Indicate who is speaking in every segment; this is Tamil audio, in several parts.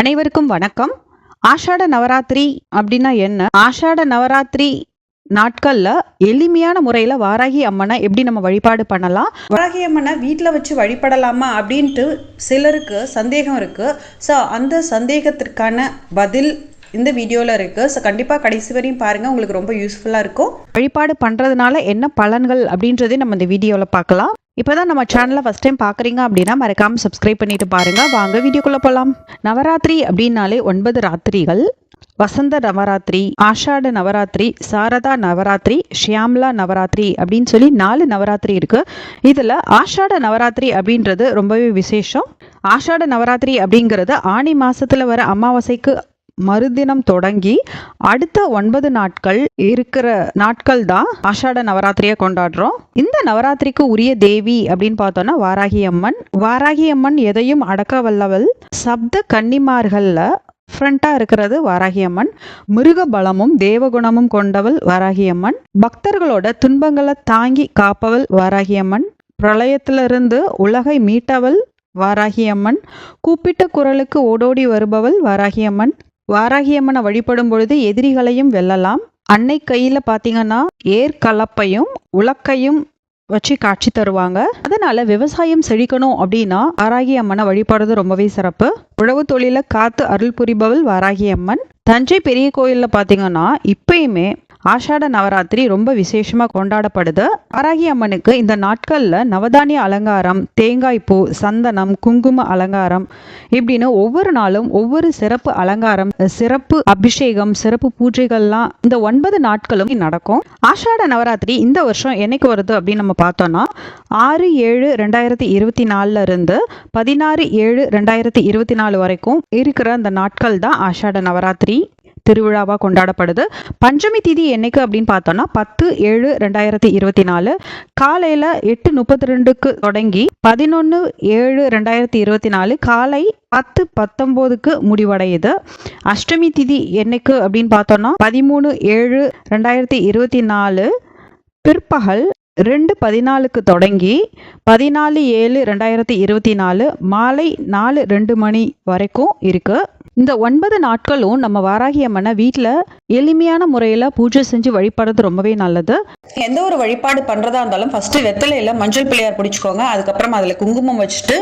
Speaker 1: அனைவருக்கும் வணக்கம். ஆஷாட நவராத்திரி அப்படின்னா என்ன? ஆஷாட நவராத்திரி நாட்கள்ல எளிமையான முறையில வாராகி அம்மனை எப்படி நம்ம வழிபாடு பண்ணலாம்? வாராகி அம்மனை வீட்டில் வச்சு வழிபடலாமா அப்படின்ட்டு சிலருக்கு சந்தேகம் இருக்கு. ஸோ அந்த சந்தேகத்திற்கான பதில் இந்த வீடியோவில் இருக்குது ஸோ கண்டிப்பாக கடைசி வரையும் பாருங்கள் உங்களுக்கு ரொம்ப யூஸ்ஃபுல்லாக இருக்கும். வழிபாடு பண்ணுறதுனால என்ன பலன்கள் அப்படின்றதே நம்ம இந்த வீடியோவில் பார்க்கலாம். இப்போ தான் நம்ம சேனலை ஃபஸ்ட் டைம் பார்க்குறீங்க அப்படின்னா மறக்காமல் சப்ஸ்கிரைப் பண்ணிட்டு பாருங்கள் வாங்க வீடியோக்குள்ளே போகலாம் நவராத்திரி அப்படின்னாலே ஒன்பது ராத்திரிகள். வசந்த நவராத்திரி ஆஷாட நவராத்திரி சாரதா நவராத்திரி ஷியாம்லா நவராத்திரி அப்படின்னு சொல்லி நாலு நவராத்திரி இருக்குது இதில் ஆஷாட நவராத்திரி அப்படின்றது ரொம்பவே விசேஷம். ஆஷாட நவராத்திரி அப்படிங்கிறது ஆணி மாதத்தில் வர அமாவாசைக்கு மறுதினம் தொடங்கி அடுத்த ஒன்பது நாட்கள் இருக்கிற நாட்கள் தான் ஆஷாட நவராத்திரியை கொண்டாடுறோம். இந்த நவராத்திரிக்கு உரிய தேவி அப்படின்னு பார்த்தோம்னா வாராகி அம்மன். வாராகி அம்மன் எதையும் அடக்க வல்லவள். சப்த கன்னிமார்களில் ஃப்ரண்ட்டாக இருக்கிறது வாராகி அம்மன். மிருக பலமும் தேவகுணமும் கொண்டவள் வாராகி அம்மன். பக்தர்களோட துன்பங்களை தாங்கி காப்பவள் வாராகி அம்மன். பிரளயத்திலிருந்து உலகை மீட்டவள் வாராகி அம்மன். கூப்பிட்ட குரலுக்கு ஓடோடி வருபவள் வாராகி வாராகியம்மனை வாராகி அம்மனை வழிபடும் பொழுது எதிரிகளையும் வெல்லலாம். அன்னை கையில் பார்த்தீங்கன்னா ஏற்கலப்பையும் உலக்கையும் வச்சு காட்சி தருவாங்க. அதனால விவசாயம் செழிக்கணும் அப்படின்னா வாராகி அம்மனை வழிபடுறது ரொம்பவே சிறப்பு. உழவு தொழில காத்து அருள் புரிபவள் வாராகி அம்மன் தஞ்சை பெரிய கோயிலில் பார்த்தீங்கன்னா இப்பயுமே ஆஷாட நவராத்திரி ரொம்ப விசேஷமாக கொண்டாடப்படுது. வாராகி அம்மனுக்கு இந்த நாட்களில் நவதானிய அலங்காரம் தேங்காய் பூ சந்தனம் குங்கும அலங்காரம் இப்படின்னு ஒவ்வொரு நாளும் ஒவ்வொரு சிறப்பு அலங்காரம் சிறப்பு அபிஷேகம் சிறப்பு பூஜைகள்லாம் இந்த ஒன்பது நாட்களும் நடக்கும். ஆஷாட நவராத்திரி இந்த வருஷம் என்னைக்கு வருது அப்படின்னு நம்ம பார்த்தோம்னா ஆறு ஏழு ரெண்டாயிரத்தி இருபத்தி நாலுல இருந்து பதினாறு ஏழு ரெண்டாயிரத்தி இருபத்தி நாலு வரைக்கும் இருக்கிற அந்த நாட்கள் தான் ஆஷாட நவராத்திரி. திருவிழாவாக கொண்டாடப்படுது. பஞ்சமி திதி என்னைக்கு அப்படின்னு பார்த்தோம்னா பத்து ஏழு ரெண்டாயிரத்தி இருபத்தி நாலு. காலையில் எட்டு முப்பத்தி ரெண்டுக்கு தொடங்கி பதினொன்று ஏழு ரெண்டாயிரத்தி இருபத்தி நாலு காலை பத்து பத்தொம்போதுக்கு முடிவடையுது. அஷ்டமி திதி என்னைக்கு அப்படின்னு பார்த்தோம்னா பதிமூணு ஏழு ரெண்டாயிரத்தி இருபத்தி நாலு. பிற்பகல் ரெண்டு பதினாலுக்கு தொடங்கி பதினாலு ஏழு ரெண்டாயிரத்தி இருபத்தி நாலு மாலை நாலு ரெண்டு மணி வரைக்கும் இருக்குது இந்த ஒன்பது நாட்களும் நம்ம வாராகி அம்மனை வீட்டில் எளிமையான முறையில் பூஜை செஞ்சு வழிபடுறது ரொம்பவே நல்லது.
Speaker 2: எந்த ஒரு வழிபாடு பண்றதா இருந்தாலும் ஃபர்ஸ்ட் வெத்தலையில மஞ்சள் பிள்ளையார் பிடிச்சுக்கோங்க. அதுக்கப்புறம் அதுல குங்குமம் வச்சுட்டு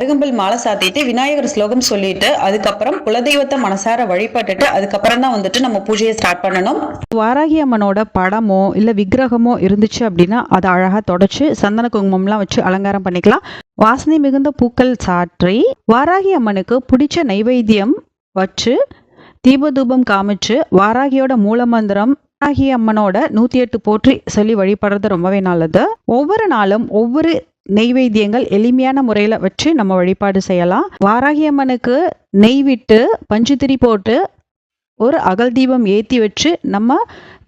Speaker 2: அருகம்புல் மாலை சாத்திட்டு விநாயகர் ஸ்லோகம் சொல்லிட்டு அதுக்கப்புறம் குலதெய்வத்தை மனசார வழிபட்டுட்டு அதுக்கப்புறம் தான் வந்துட்டு நம்ம பூஜையை ஸ்டார்ட் பண்ணணும்.
Speaker 1: வாராகி அம்மனோட படமோ இல்லை விக்கிரகமோ இருந்துச்சு அப்படின்னா அதை அழகாக தொடச்சி சந்தன குங்குமம்லாம் வச்சு அலங்காரம் பண்ணிக்கலாம். வாசனை மிகுந்த பூக்கள் சாற்றி வாராகி அம்மனுக்கு பிடிச்ச நைவேத்தியம் வச்சு தீபதூபம் காமிச்சு வாராகியோட மூலமந்திரம் வாராகி அம்மனோட நூற்றி எட்டு போற்றி சொல்லி வழிபடுறது ரொம்பவே நல்லது. ஒவ்வொரு நாளும் ஒவ்வொரு நெய்வேத்தியங்கள் எளிமையான முறையில் வச்சு நம்ம வழிபாடு செய்யலாம். வாராகி அம்மனுக்கு நெய் விட்டு பஞ்சுத்திரி போட்டு ஒரு அகல் தீபம் ஏற்றி வச்சு நம்ம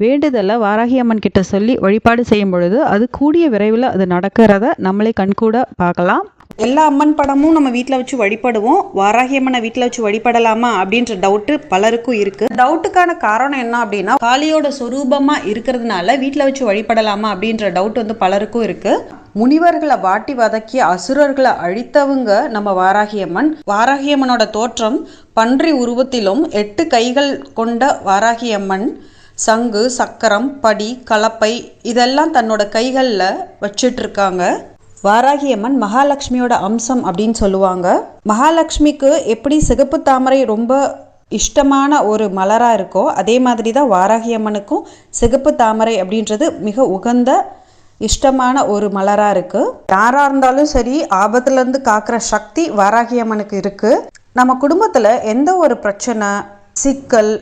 Speaker 1: வேண்டுதலை வாராகி அம்மன் கிட்ட சொல்லி வழிபாடு செய்யும் பொழுது அது கூடிய விரைவில் அது நடக்கிறத நம்மளே கண்கூட பார்க்கலாம்.
Speaker 2: எல்லா அம்மன் படமும் நம்ம வீட்டில் வச்சு வழிபடுவோம். வாராகி அம்மனை வீட்டில் வச்சு வழிபடலாமா அப்படின்ற டவுட்டு பலருக்கும் இருக்கு. டவுட்டுக்கான காரணம் என்ன அப்படின்னா காளியோட சொரூபமா இருக்கிறதுனால வீட்டில் வச்சு வழிபடலாமா அப்படின்ற டவுட் வந்து பலருக்கும் இருக்கு. முனிவர்களை வாட்டி வதக்கி அசுரர்களை அழித்தவங்க நம்ம வாராகி அம்மன் வாராகி அம்மனோட தோற்றம் பன்றி உருவத்திலும் எட்டு கைகள் கொண்ட வாராகி அம்மன் சங்கு சக்கரம் படி கலப்பை இதெல்லாம் தன்னோட கைகளில் வச்சிட்ருக்காங்க. வாராகியம்மன் வாராகி அம்மன் மகாலட்சுமியோட அம்சம் அப்படின்னு சொல்லுவாங்க. மகாலட்சுமிக்கு எப்படி சிகப்பு தாமரை ரொம்ப இஷ்டமான ஒரு மலராக இருக்கோ அதே மாதிரி தான் வாராகி அம்மனுக்கும் சிகப்பு தாமரை அப்படின்றது மிக உகந்த இஷ்டமான ஒரு மலராக இருக்குது யாராக இருந்தாலும் சரி ஆபத்துலேருந்து காக்கிற சக்தி வாராகி அம்மனுக்கு இருக்குது நம்ம குடும்பத்தில் எந்த ஒரு பிரச்சனை சிக்கல்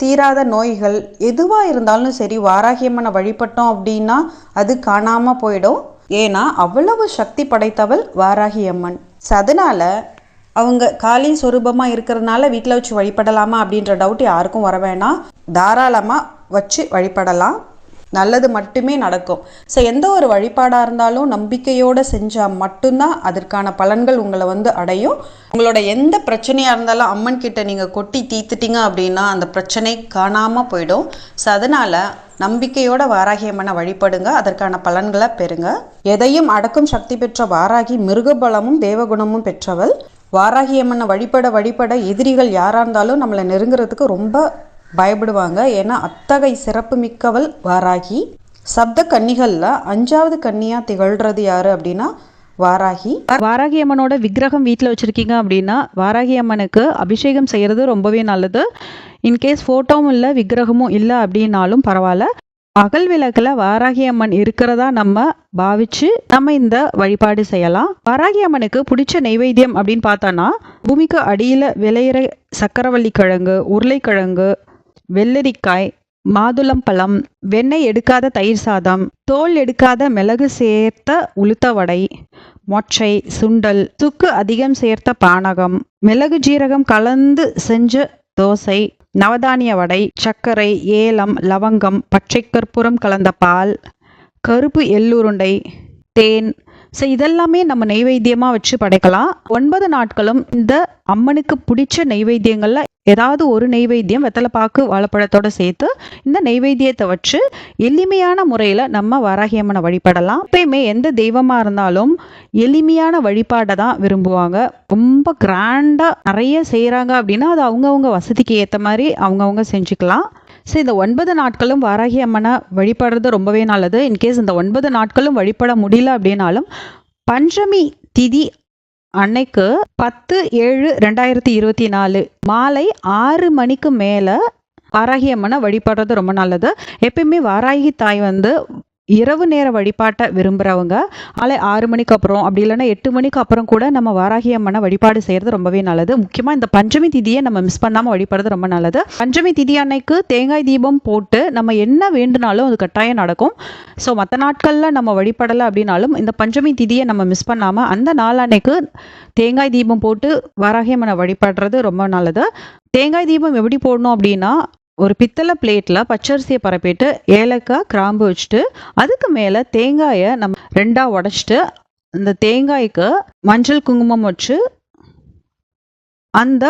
Speaker 2: தீராத நோய்கள் எதுவாக இருந்தாலும் சரி வாராகியம்மனை வழிபட்டோம் அப்படின்னா அது காணாமல் போயிடும். ஏன்னா அவ்வளவு சக்தி படைத்தவள் வாராகி அம்மன். ஸோ அதனால் அவங்க காளி சொரூபமாக இருக்கிறதுனால வீட்டில் வச்சு வழிபடலாமா அப்படின்ற டவுட் யாருக்கும் வர வேணாம். தாராளமாக வச்சு வழிபடலாம். நல்லது மட்டுமே நடக்கும். ஸோ எந்த ஒரு வழிபாடாக இருந்தாலும் நம்பிக்கையோடு செஞ்சால் மட்டும்தான் அதற்கான பலன்கள் உங்களை வந்து அடையும். உங்களோட எந்த பிரச்சனையாக இருந்தாலும் அம்மன் கிட்ட நீங்கள் கொட்டி தீத்துட்டீங்க அப்படின்னா அந்த பிரச்சனை காணாமல் போயிடும். ஸோ அதனால் நம்பிக்கையோட வாராகி அம்மனை வழிபடுங்க. அதற்கான பலன்களை பெறுங்க. எதையும் அடக்கும் சக்தி பெற்ற வாராகி மிருகபலமும் தேவகுணமும் பெற்றவள். வாராகி அம்மனை வழிபட வழிபட எதிரிகள் யாராக இருந்தாலும் நம்மளை நெருங்குறதுக்கு ரொம்ப பயப்படுவாங்க. ஏன்னா அத்தகை சிறப்பு மிக்கவள் வாராகி சப்த கன்னிகளில் அஞ்சாவது கன்னியாக திகழ்கிறது யாரு அப்படின்னா வாராகி.
Speaker 1: வாராகி அம்மனோட விக்கிரகம் வீட்டில் வச்சுருக்கீங்க அப்படின்னா வாராகி அம்மனுக்கு அபிஷேகம் செய்கிறது ரொம்பவே நல்லது. இன்கேஸ் ஃபோட்டோவும் இல்லை விக்கிரகமும் இல்லை அப்படின்னாலும் பரவாயில்ல. அகல் விளக்கில் வாராகி அம்மன் இருக்கிறதா நம்ம பாவிச்சு நம்ம இந்த வழிபாடு செய்யலாம். வாராகி அம்மனுக்கு பிடிச்ச நெய்வேத்தியம் அப்படின்னு பார்த்தோன்னா பூமிக்கு அடியில் விளையிற சக்கரவள்ளி கிழங்கு உருளைக்கிழங்கு வெள்ளரிக்காய் மாதுளம்பழம் வெண்ணெய் எடுக்காத தயிர் சாதம் தோல் எடுக்காத மிளகு சேர்த்த உளுத்த வடை மொச்சை சுண்டல் சுக்கு அதிகம் சேர்த்த பானகம் மிளகு ஜீரகம் கலந்து செஞ்ச தோசை நவதானிய வடை சர்க்கரை ஏலம் லவங்கம் பச்சை கற்பூரம் கலந்த பால் கருப்பு எள்ளுருண்டை தேன். ஸோ இதெல்லாமே நம்ம நெய்வேத்தியமாக வச்சு படைக்கலாம். ஒன்பது நாட்களும் இந்த அம்மனுக்கு பிடிச்ச நெய்வேத்தியங்களில் ஏதாவது ஒரு நெய்வேத்தியம் வெத்தலைப்பாக்கு வாழைப்பழத்தோட சேர்த்து இந்த நெய்வேத்தியத்தை வச்சு எளிமையான முறையில் நம்ம வாராகி அம்மனை வழிபடலாம். எப்பயுமே எந்த தெய்வமாக இருந்தாலும் எளிமையான வழிபாடை தான் விரும்புவாங்க. ரொம்ப கிராண்டாக நிறைய செய்கிறாங்க அப்படின்னா அது அவங்கவுங்க வசதிக்கு ஏற்ற மாதிரி அவங்கவுங்க செஞ்சுக்கலாம். ஸோ இந்த ஒன்பது நாட்களும் வாராகி அம்மனை வழிபடுறது ரொம்பவே நல்லது. இன்கேஸ் இந்த ஒன்பது நாட்களும் வழிபட முடியல அப்படின்னாலும் பஞ்சமி திதி அன்னைக்கு பத்து ஏழு ரெண்டாயிரத்தி இருபத்தி நாலு மாலை ஆறு மணிக்கு மேலே வாராகி அம்மனை வழிபடுறது ரொம்ப நல்லது. எப்பயுமே வாராகி தாய் வந்து இரவு நேர வழிபாட்டை விரும்புகிறவங்க காலை ஆறு மணிக்கு அப்புறம் அப்படி இல்லைன்னா எட்டு மணிக்கு அப்புறம் கூட நம்ம வாராகி அம்மனை வழிபாடு செய்கிறது ரொம்பவே நல்லது. முக்கியமாக இந்த பஞ்சமி திதியை நம்ம மிஸ் பண்ணாமல் வழிபடுறது ரொம்ப நல்லது. பஞ்சமி திதி அன்னைக்கு தேங்காய் தீபம் போட்டு நம்ம என்ன வேண்டுனாலும் அது கட்டாயம் நடக்கும். ஸோ மற்ற நாட்களில் நம்ம வழிபடலை அப்படின்னாலும் இந்த பஞ்சமி திதியை நம்ம மிஸ் பண்ணாமல் அந்த நாள் அன்னைக்கு தேங்காய் தீபம் போட்டு வாராகி அம்மனை வழிபடுறது ரொம்ப நல்லது. தேங்காய் தீபம் எப்படி போடணும் அப்படின்னா ஒரு பித்தளை பிளேட்டில் பச்சரிசியை பரப்பிட்டு ஏலக்காய் கிராம்பு வச்சுட்டு அதுக்கு மேலே தேங்காயை நம்ம ரெண்டாக உடச்சிட்டு அந்த தேங்காய்க்கு மஞ்சள் குங்குமம் வச்சு அந்த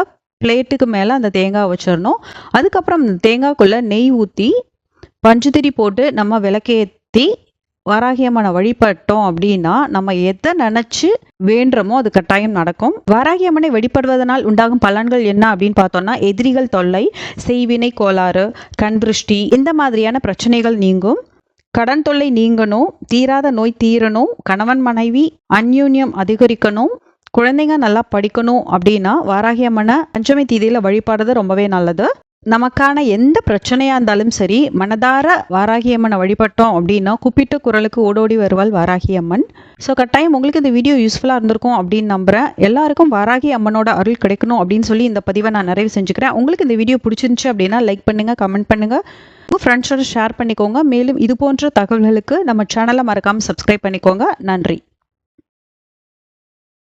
Speaker 1: பிளேட்டுக்கு மேலே அந்த தேங்காய் வச்சிடணும். அதுக்கப்புறம் அந்த தேங்காய்க்குள்ளே நெய் ஊற்றி பஞ்சுத்திரி போட்டு நம்ம விளக்கேற்றி வாராகியம்மனை வழிபட்டோம் அப்படின்னா நம்ம எதை நினச்சி வேண்டுறமோ அது கட்டாயம் நடக்கும். வராகியம்மனை வழிபடுவதனால் உண்டாகும் பலன்கள் என்ன அப்படின்னு பார்த்தோம்னா எதிரிகள் தொல்லை செய்வினை கோளாறு கண் திருஷ்டி இந்த மாதிரியான பிரச்சனைகள் நீங்கும். கடன் தொல்லை நீங்கணும் தீராத நோய் தீரணும் கணவன் மனைவி அந்யூன்யம் அதிகரிக்கணும் குழந்தைங்க நல்லா படிக்கணும் அப்படின்னா வாராகி அம்மனை பஞ்சமி தீதியில் வழிபாடுறது ரொம்பவே நல்லது. நமக்கான எந்த பிரச்சனையாக இருந்தாலும் சரி மனதார வாராகி அம்மனை வழிபட்டோம் அப்படின்னா குப்பிட்ட குரலுக்கு ஓடோடி வருவாள் வாராகி அம்மன். ஸோ கட்டாயம் உங்களுக்கு இந்த வீடியோ யூஸ்ஃபுல்லாக இருந்திருக்கும் அப்படின்னு நம்புகிறேன் எல்லாருக்கும் வாராகி அம்மனோட அருள் கிடைக்கணும் அப்படின்னு சொல்லி இந்த பதிவை நான் நிறைவு செஞ்சுக்கிறேன். உங்களுக்கு இந்த வீடியோ பிடிச்சிருந்துச்சு அப்படின்னா லைக் பண்ணுங்கள் கமெண்ட் பண்ணுங்கள் உங்கள் ஃப்ரெண்ட்ஸோட ஷேர் பண்ணிக்கோங்க. மேலும் இது போன்ற தகவல்களுக்கு நம்ம சேனலை மறக்காமல் சப்ஸ்கிரைப் பண்ணிக்கோங்க. நன்றி.